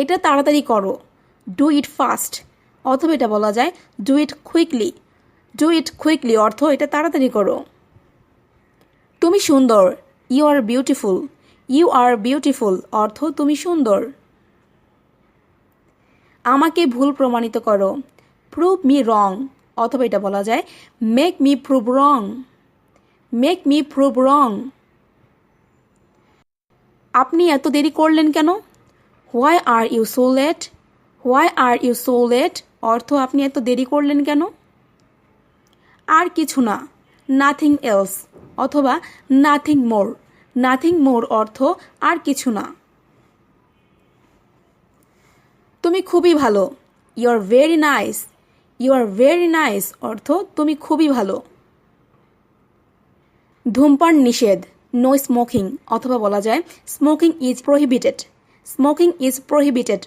এটা তাড়াতাড়ি করো। ডু ইট ফাস্ট অথবা এটা বলা যায় do it quickly do it quickly অর্থ এটা তাড়াতাড়ি করো। তুমি সুন্দর। You are beautiful you are beautiful অর্থ তুমি সুন্দর। আমাকে ভুল প্রমাণিত করো। প্রুভ মি রং অথবা এটা বলা যায় make me prove wrong make me prove wrong আপনি এত দেরি করলেন কেন? Why are you so late why are you so late অর্থ আপনি এত দেরি করলেন কেন? আর কিছু না। নাথিং এলস অথবা নাথিং মোর নাথিং মোর অর্থ আর কিছু না। তুমি খুবই ভালো। You are very nice you are very nice অর্থ তুমি খুবই ভালো। ধূমপান নিষেধ। নো স্মোকিং অথবা বলা যায় smoking is prohibited smoking is prohibited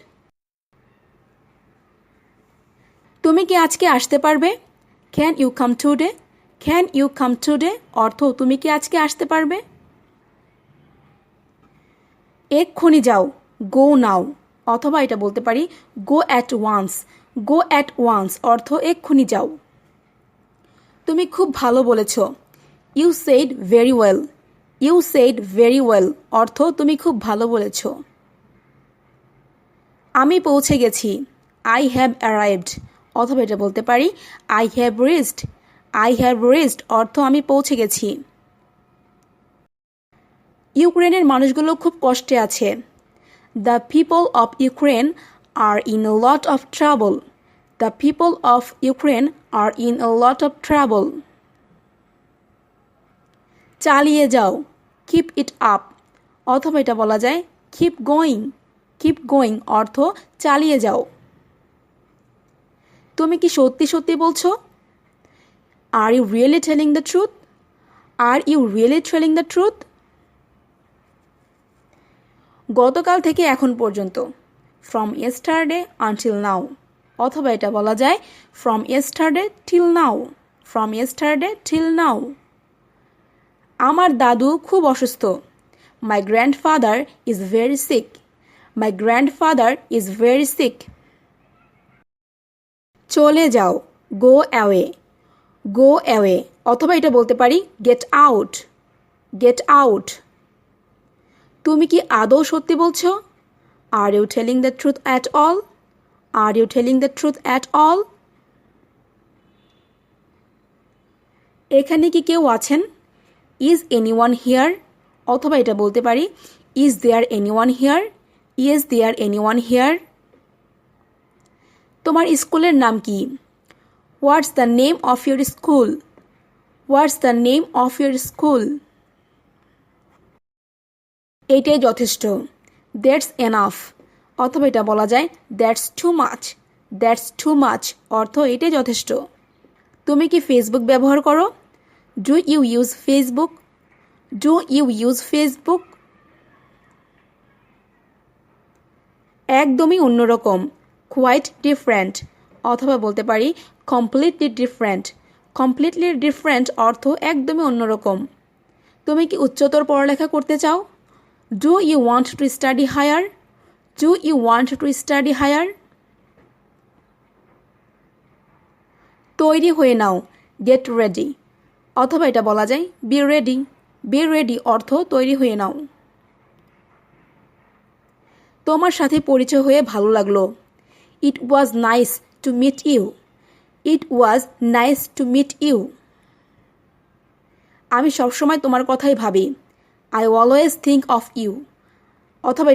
তুমি কি আজকে আসতে পারবে? Can you come today can you come today অর্থ, তুমি কি আজকে আসতে পারবে? এক্ষুনি যাও। গো নাও অথবা এটা বলতে পারি go at once go at once অর্থ, এক্ষুনি যাও। তুমি খুব ভালো বলেছ। You said very well you said very well অর্থ, তুমি খুব ভালো বলেছ। আমি পৌঁছে গেছি। আই হ্যাভ অ্যারাইভড অথবা এটা বলতে পারি I have reached I have reached অর্থ আমি পৌঁছে গেছি। ইউক্রেনের মানুষগুলো খুব কষ্টে আছে। The people of Ukraine are in a lot of trouble the people of Ukraine are in a lot of trouble চালিয়ে যাও। কিপ ইট আপ অথবা এটা বলা যায় কিপ গোয়িং কিপ গোয়িং অর্থ চালিয়ে যাও। তুমি কি সত্যি সত্যি বলছো? Are you really telling the truth are you really telling the truth গতকাল থেকে এখন পর্যন্ত ফ্রম ইয়েস্টারডে আনটিল নাও অথবা এটা বলা যায় from yesterday till now from yesterday till now আমার দাদু খুব অসুস্থ। My grandfather is very sick my grandfather is very sick চলে যাও। গো অ্যাওয়ে গো অ্যাওয়ে অথবা এটা বলতে পারি গেট আউট গেট আউট তুমি কি আদৌ সত্যি বলছো? Are you telling the truth at all are you telling the truth at all এখানে কি কেউ আছেন? ইজ এনি ওয়ান হিয়ার অথবা এটা বলতে পারি is there anyone here is there anyone here তোমার স্কুলের নাম কি? What's the name of your school what's the name of your school এটাই যথেষ্ট। দ্যাটস এনাফ অথবা এটা বলা যায় that's too much that's too much অর্থ এটাই যথেষ্ট। তুমি কি ফেসবুক ব্যবহার করো? Do you use Facebook do you use Facebook একদমই অন্যরকম কোয়াইট ডিফারেন্ট অথবা বলতে পারি কমপ্লিটলি ডিফারেন্ট কমপ্লিটলি ডিফারেন্ট অর্থ একদমই অন্যরকম। তুমি কি উচ্চতর পড়ালেখা করতে চাও? Do you want to study higher do you want to study higher তৈরি হয়ে নাও গেট রেডি অথবা এটা বলা যায় বি রেডি বি রেডি অর্থ তৈরি হয়ে নাও। তোমার সাথে পরিচয় হয়ে ভালো লাগল। It was nice to meet you it was nice to meet you আমি সবসময় তোমার কথাই ভাবি। I always think of you অথবা